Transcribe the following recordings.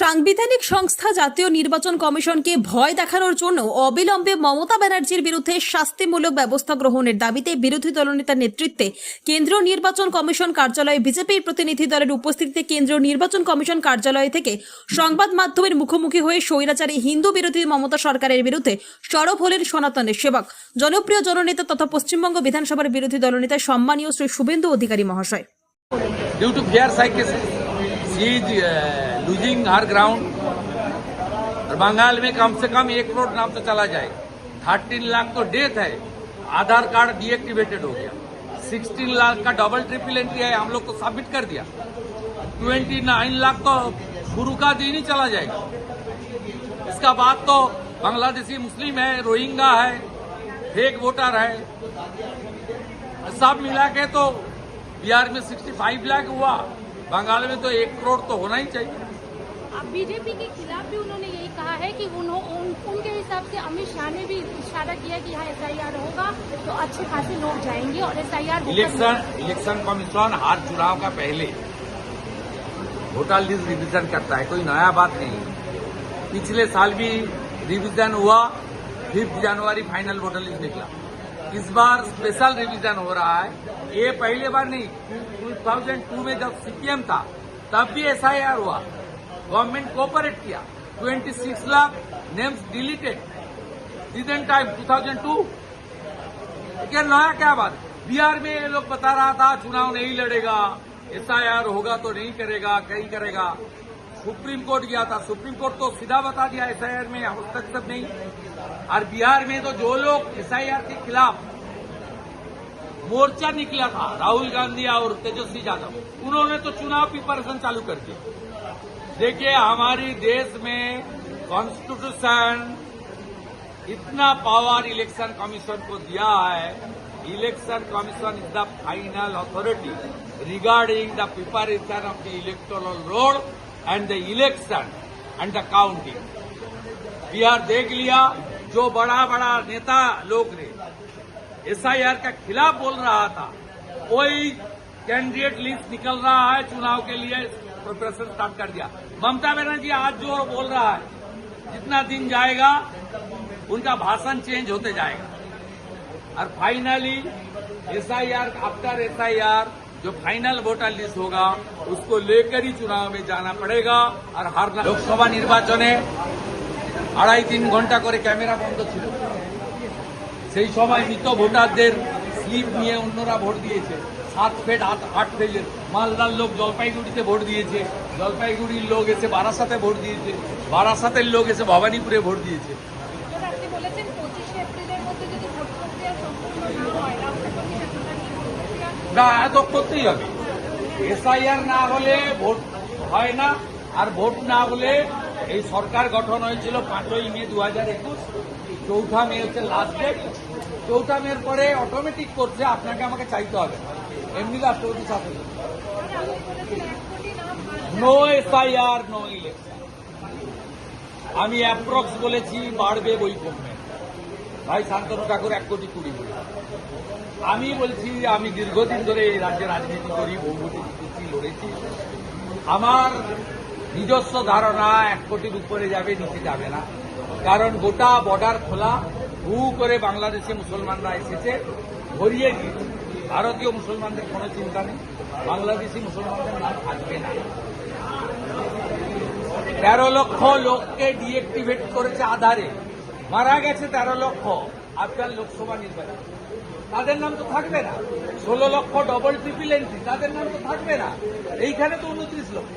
সাংবিধানিক সংস্থা জাতীয় নির্বাচন কমিশনকে ভয় দেখানোর জন্য অবিলম্বে মমতা ব্যানার্জির বিরুদ্ধে শাস্তিমূলক ব্যবস্থা গ্রহণের দাবিতে বিরোধী দলনেতার নেতৃত্বে কেন্দ্রীয় নির্বাচন কমিশন কার্যালয়ে বিজেপির প্রতিনিধি দলের উপস্থিতিতে কেন্দ্রীয় নির্বাচন কমিশন কার্যালয় থেকে সংবাদ মাধ্যমের মুখোমুখি হয়ে স্বৈরাচারী হিন্দু বিরোধী মমতা সরকারের বিরুদ্ধে সরব হলেন সনাতনের সেবক। জনপ্রিয় জননেতা তথা পশ্চিমবঙ্গ বিধানসভার বিরোধী দলনেতা সম্মানীয় শ্রী শুভেন্দু অধিকারী মহাশয়। She is uh, losing. और बंगाल में कम से कम एक करोड़ नाम तो चला जाए। थर्टीन लाख तो डेथ है। आधार कार्ड डीएक्टिवेटेड हो गया। सिक्सटीन लाख का डबल ट्रिपल एंट्री है हम लोग को सबमिट कर दिया। ट्वेंटी नाइन लाख तो गुरु का दिन ही चला जाएगा। इसका बाद तो बांग्लादेशी मुस्लिम है रोहिंगा है फेक वोटर है। सब मिला के तो बिहार में 65 लाख हुआ। बंगाल में तो एक करोड़ तो होना ही चाहिए। अब बीजेपी के खिलाफ भी उन्होंने यही कहा है कि उन्हों, उन, उनके हिसाब से अमित शाह ने भी इशारा किया कि यहाँ एसआईआर होगा तो अच्छे खासे लोग जाएँगे और एसआईआर इलेक्शन इलेक्शन कमीशन हर चुनाव का पहले। वोटर लिस्ट रिवीजन करता है कोई नया बात नहीं। पिछले साल भी रिविजन हुआ फिफ्थ जनवरी फाइनल वोटर लिस्ट निकला। इस बार स्पेशल रिवीजन हो रहा है। ये पहले बार नहीं 2002 में जब सीपीएम था, तब भी एसआईआर हुआ। गवर्नमेंट कोऑपरेट किया। 26 लाख नेम्स डिलीटेड डिडन टाइम 2002 क्या नया क्या बात? बिहार में ये लोग बता रहा था, चुनाव नहीं लड़ेगा। एसआईआर होगा तो नहीं करेगा, कहीं करेगा। सुप्रीम कोर्ट गया था। सुप्रीम कोर्ट तो सीधा बता दिया एसआईआर में हस्तक्षेप नहीं। और बिहार में तो जो लोग एसआईआर के खिलाफ मोर्चा निकला था, राहुल गांधी और तेजस्वी यादव, उन्होंने तो चुनाव प्रिपरेशन चालू कर दिया। देखिए, हमारी देश में कॉन्स्टिट्यूशन इतना पावर इलेक्शन कमीशन को दिया है। Election commission is the final authority regarding the preparation of the electoral roll and the election and the counting Bihar देख लिया जो बड़ा बड़ा नेता लोग ने एसआईआर का खिलाफ बोल रहा था। कोई कैंडिडेट लिस्ट निकल रहा है चुनाव के लिए प्रिपरेशन स्टार्ट कर दिया। ममता बनर्जी आज जो बोल रहा है। जितना दिन जाएगा, उनका भाषण चेंज होते जाएगा। और फाइनली एसआईआर आफ्टर एसआईआर जो फाइनल वोटर लिस्ट होगा उसको लेकर ही चुनाव में जाना पड़ेगा और हर लोकसभा निर्वाचने আড়াই তিন ঘন্টা করে ক্যামেরা বন্ধ ছিল সেই সময় মৃত ভোটারদের স্লিপ নিয়ে অন্যরা ভোট দিয়েছে সাত ফেট আট আট ফেজের মালদার লোক জলপাইগুড়িতে ভোট দিয়েছে জলপাইগুড়ির লোক এসে বারাসাতে ভোট দিয়েছে বারাসাতের লোক এসে ভবানীপুরে ভোট দিয়েছে যেটা আপনি বলেছেন পঁচিশে এপ্রিলের মধ্যে যদি ভোট প্রক্রিয়া সম্পূর্ণ না হয় রাস্তা কমিশন না, এত করতেই হবে। এসআইআর না হলে ভোট হয় না, আর ভোট না হলে এই সরকার গঠন হয়েছিল পাঁচই মে দু হাজার একুশ, চৌঠা মে হচ্ছে লাস্ট ডেট চৌঠা মেয়ের পরে অটোমেটিক করছে, আপনাকে আমাকে চাইতে হবে। এমনি রাষ্ট্রপতি শাসন নো এসআইআর নো ইলেকশন আমি অ্যাপ্রক্স বলেছি, বাড়বে বই কমবে ভাই শান্তনু ঠাকুর এক কোটি কুড়ি বলে আমি বলছি, আমি দীর্ঘদিন ধরে এই রাজ্যে রাজনীতি করি বহুমতি জিতেছি লড়েছি। আমার নিজস্ব ধারণা এক কোটির উপরে যাবে, নিচে যাবে না। কারণ গোটা বর্ডার খোলা, হু করে বাংলাদেশে মুসলমানরা এসেছে, ভরিয়ে দিয়েছে। ভারতীয় মুসলমানদের কোনো চিন্তা নেই, বাংলাদেশি মুসলমানদের নাম থাকবে না। তেরো লক্ষ লোককে ডিএক্টিভেট করেছে আধারে। মারা গেছে তেরো লক্ষ আফগান লোকসভা নির্বাচন। তাদের নাম তো থাকবে না। ষোলো লক্ষ ডবল ট্রিপল এন্ট্রি তাদের নাম তো থাকবে না। এইখানে তো উনত্রিশ লক্ষ।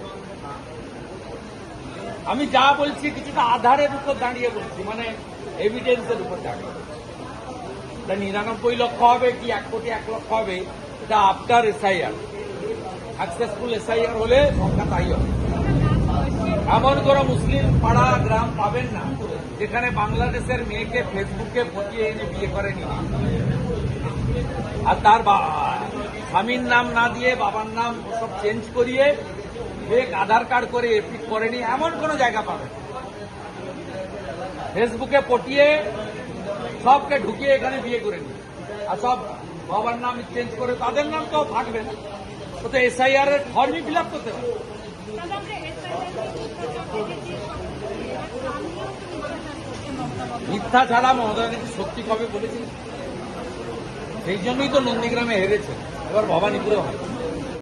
আমি যা বলছি কিছুটা আধারের উপর দাঁড়িয়ে বলছি মানে এভিডেন্সের উপর দাঁড়িয়ে এটা নিরানব্বই লক্ষ হবে কি এক কোটি এক লক্ষ হবে, এটা আফটার এসআইআর সাকসেসফুল এসআইআর হলে সংখ্যা তাই হবে। এমন কোন মুসলিম পাড়া, গ্রাম পাবেন না, যেখানে বাংলাদেশের মেয়েকে ফেসবুকে পটিয়ে এনে বিয়ে করেনি। আর তার স্বামীর নাম না দিয়ে বাবার নাম সব চেঞ্জ করিয়ে ফেক আধার কার্ড করে এপিক করেনি, এমন কোন জায়গা পাবেন ফেসবুকে পটিয়ে সবকে ঢুকিয়ে এখানে বিয়ে করে নি আর সব বাবার নাম চেঞ্জ করে, তাদের নাম তো থাকবে না। তো এসআইআর এর ফর্মই ফিল আপ করতে এসআইআর মিথ্যা ছাড়া মমতা ব্যানার্জি সত্যি কবে বলেছেন? সেই জন্যই তো নন্দীগ্রামে হেরেছে। এবার ভবানীপুরে হয়।